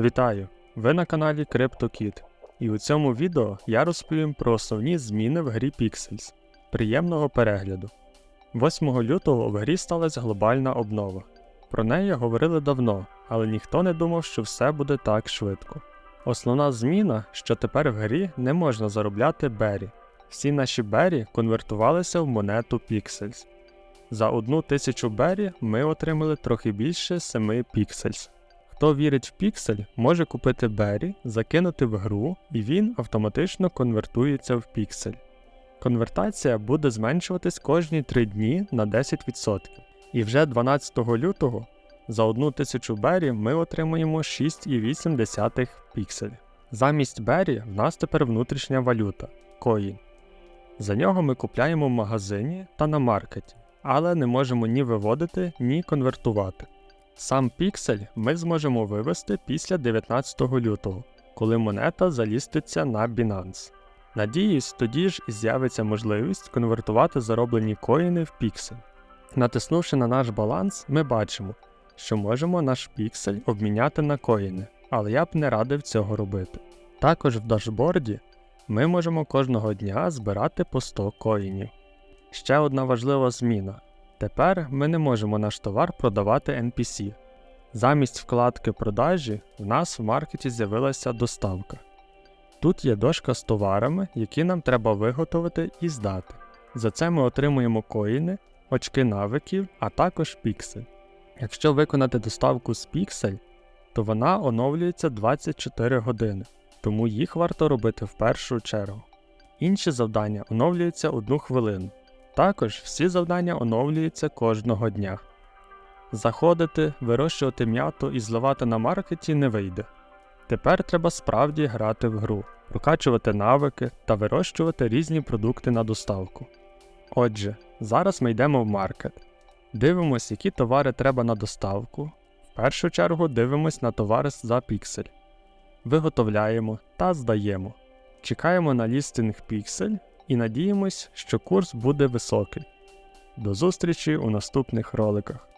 Вітаю! Ви на каналі CryptoKid. І у цьому відео я розповім про основні зміни в грі Pixels. Приємного перегляду. 8 лютого в грі сталася глобальна обнова. Про неї говорили давно, але ніхто не думав, що все буде так швидко. Основна зміна, що тепер в грі не можна заробляти бері. Всі наші бері конвертувалися в монету Pixels. За одну тисячу бері ми отримали трохи більше 7 Pixels. Хто вірить в піксель, може купити Беррі, закинути в гру, і він автоматично конвертується в піксель. Конвертація буде зменшуватись кожні 3 дні на 10%. І вже 12 лютого за 1000 Беррі ми отримуємо 6,8 піксель. Замість Беррі в нас тепер внутрішня валюта коїн. За нього ми купляємо в магазині та на маркеті, але не можемо ні виводити, ні конвертувати. Сам піксель ми зможемо вивести після 19 лютого, коли монета заліститься на Binance. Надіюсь, тоді ж з'явиться можливість конвертувати зароблені коїни в піксель. Натиснувши на наш баланс, ми бачимо, що можемо наш піксель обміняти на коїни, але я б не радив цього робити. Також в дашборді ми можемо кожного дня збирати по 100 коїнів. Ще одна важлива зміна. Тепер ми не можемо наш товар продавати NPC. Замість вкладки продажі в нас в маркеті з'явилася доставка. Тут є дошка з товарами, які нам треба виготовити і здати. За це ми отримуємо коїни, очки навиків, а також піксель. Якщо виконати доставку з піксель, то вона оновлюється 24 години, тому їх варто робити в першу чергу. Інші завдання оновлюються 1 хвилину. Також всі завдання оновлюються кожного дня. Заходити, вирощувати м'яту і зливати на маркеті не вийде. Тепер треба справді грати в гру, прокачувати навики та вирощувати різні продукти на доставку. Отже, зараз ми йдемо в маркет. Дивимось, які товари треба на доставку. В першу чергу дивимось на товари за піксель. Виготовляємо та здаємо. Чекаємо на лістинг піксель і надіємось, що курс буде високий. До зустрічі у наступних роликах.